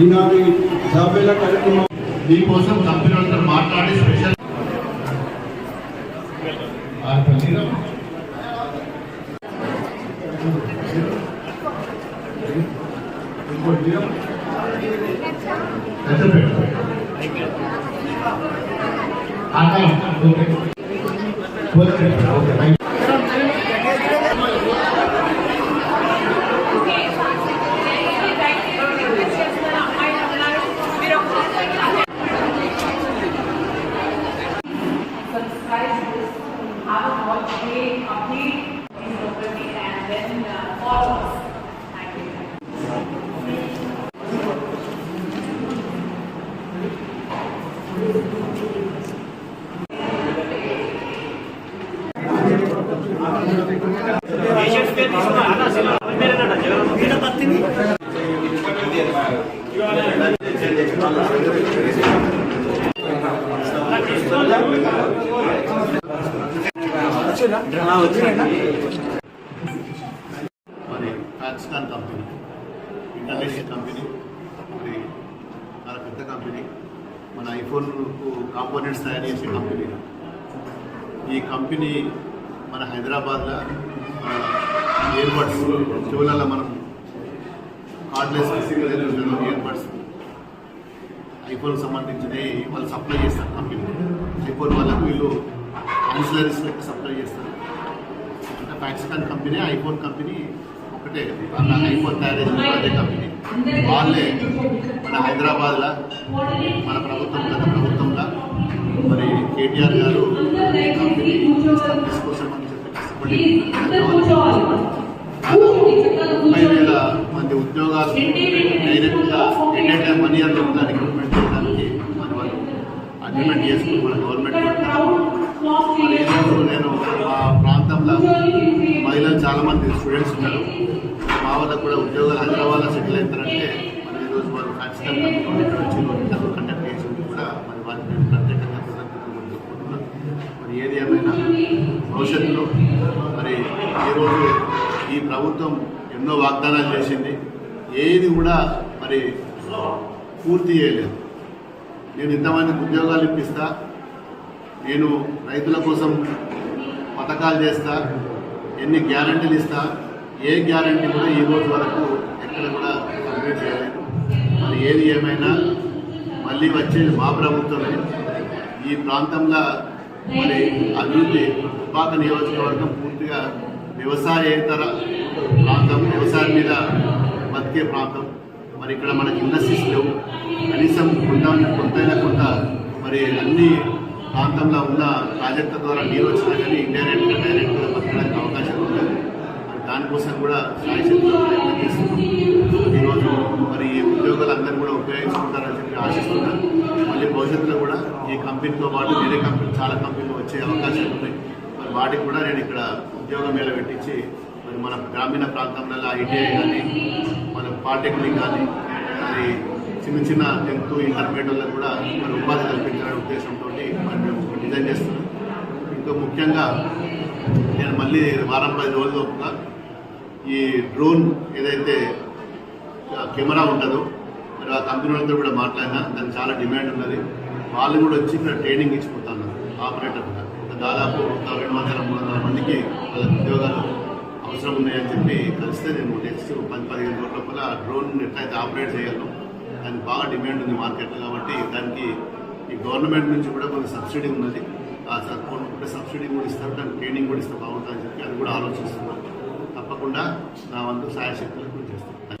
ఈనాడు ఈ సభ్యుల కార్యక్రమం దీనికోసం కంపెనీ వాళ్ళతో మాట్లాడి special okay describes this, have a watch day, complete in property and then uh, follow us. మరి ఫ్యాక్స్కాన్ కంపెనీ ఇంటర్నేషనల్ కంపెనీ మరి చాలా పెద్ద కంపెనీ మన ఐఫోన్కు కాంపోనెంట్స్ తయారు చేసే కంపెనీ. ఈ కంపెనీ మన హైదరాబాద్లో ఇయర్బడ్స్ చెవులలో మనం కార్డ్లెస్ ఇయర్బడ్స్ ఐఫోన్ సంబంధించినవి వాళ్ళు సప్లై చేస్తారు కంపెనీ. ఐఫోన్ వాళ్ళకు వీళ్ళు ఆన్సిలరీస్ సప్లై చేస్తారు. అంటే ఫ్యాక్స్కాన్ కంపెనీ ఐఫోన్ కంపెనీ ఒకటే. వాళ్ళ ఐఫోన్ తయారు చేసిన అదే కంపెనీ వాళ్ళే మన హైదరాబాద్లో మన ప్రభుత్వం గత ప్రభుత్వంలో మరి కేటీఆర్ గారు కంపెనీ తీసుకోసమని చెప్పి కష్టపడి ముప్పై వేల మంది ఉద్యోగాలు డైరెక్ట్గా ఎట్ టైం వన్ ఇయర్లో రిక్రూట్మెంట్ చేయడానికి మరి వాళ్ళు అగ్రిమెంట్ చేసుకుని మన గవర్నమెంట్ మరి నేను మా ప్రాంతంలో మహిళలు చాలా మంది స్టూడెంట్స్ ఉన్నారు. మా వాళ్ళకు కూడా ఉద్యోగాలు హైదరాబాద్లో సెటిల్ అవుతారంటే మరి ఈరోజు వాళ్ళు ఖచ్చితంగా వచ్చి ఇంటర్వ్యూ కండక్ట్ చేసింది కూడా మరి వారికి నేను ప్రత్యేకంగా కృతజ్ఞతలు చెప్పుకుంటున్నాను మరి ఏది ఏమైనా భవిష్యత్తులో మరి ఈరోజు ఈ ప్రభుత్వం ఎన్నో వాగ్దానాలు చేసింది. ఏది కూడా మరి పూర్తి చేయలేదు. నేను ఇంతమందికి ఉద్యోగాలు ఇప్పిస్తా నేను రైతుల కోసం పథకాలు చేస్తా ఎన్ని గ్యారంటీలు ఇస్తా ఏ గ్యారంటీ కూడా ఈ రోజు వరకు ఎక్కడ కూడా కంప్లీట్ చేయలేదు. మరి ఏది ఏమైనా మళ్ళీ వచ్చేది మా ప్రభుత్వమే. ఈ ప్రాంతంలో మరి అభివృద్ధి ఉపాక నియోజకవర్గం పూర్తిగా వ్యవసాయేతర ప్రాంతం వ్యవసాయం మీద బతికే ప్రాంతం. మరి ఇక్కడ మనకి ఇండస్ట్రీస్ లేవు. కనీసం కొంత కొంతైనా కొంత మరి అన్ని ప్రాంతంలో ఉన్న ప్రాజెక్టుల ద్వారా నీరు వచ్చినా కానీ ఇండైరెక్ట్గా డైరెక్ట్గా బతకడానికి అవకాశం ఉంటుంది దానికోసం కూడా సాయశక్తిలో ప్రయత్నం చేస్తున్నాం. ఈరోజు మరి ఈ అందరూ కూడా ఉపయోగించుకుంటారని చెప్పి ఆశిస్తున్నాను. మళ్ళీ భవిష్యత్తులో కూడా ఈ కంపెనీతో పాటు వేరే కంపెనీ చాలా కంపెనీలు వచ్చే అవకాశాలు ఉన్నాయి. మరి వాటికి కూడా నేను ఇక్కడ ఉద్యోగం మేళ పెట్టించి మరి మన గ్రామీణ ప్రాంతంలో ఐటీఐ కానీ మన పాలిటెక్నిక్ కానీ మరి చిన్న చిన్న టెన్త్ ఇంటర్మీడియట్ వాళ్ళకి కూడా మరి ఉపాధి కల్పించాలనే ఉద్దేశంతో మరి మేము డిజైన్ చేస్తున్నాం. ఇంకా ముఖ్యంగా నేను మళ్ళీ వారం పది రోజుల లోపుగా ఈ డ్రోన్ ఏదైతే కెమెరా ఉంటుందో మరి ఆ కంపెనీ వాళ్ళతో కూడా మాట్లాడినా దానికి చాలా డిమాండ్ ఉన్నది. వాళ్ళు కూడా వచ్చి ఇక్కడ ట్రైనింగ్ ఇచ్చిపోతాను ఆపరేటర్గా దాదాపు ఒక రెండు వందల మూడు వందల మందికి వాళ్ళ ఉద్యోగాలు అవసరం ఉన్నాయని చెప్పి కలిస్తే నేను నెక్స్ట్ పది పదిహేను రోజుల లోపల ఆ డ్రోన్ ఎట్లయితే ఆపరేట్ చేయగలను దానికి బాగా డిమాండ్ ఉంది మార్కెట్లో కాబట్టి దానికి ఈ గవర్నమెంట్ నుంచి కూడా కొంత సబ్సిడీ ఉన్నది. ఆ కొనుక్కుంటే సబ్సిడీ కూడా ఇస్తారు దానికి ట్రైనింగ్ కూడా ఇస్తే బాగుంటుందని చెప్పి అది కూడా ఆలోచిస్తున్నాను తప్పకుండా నా వంతు సాయశక్తులకు చేస్తాను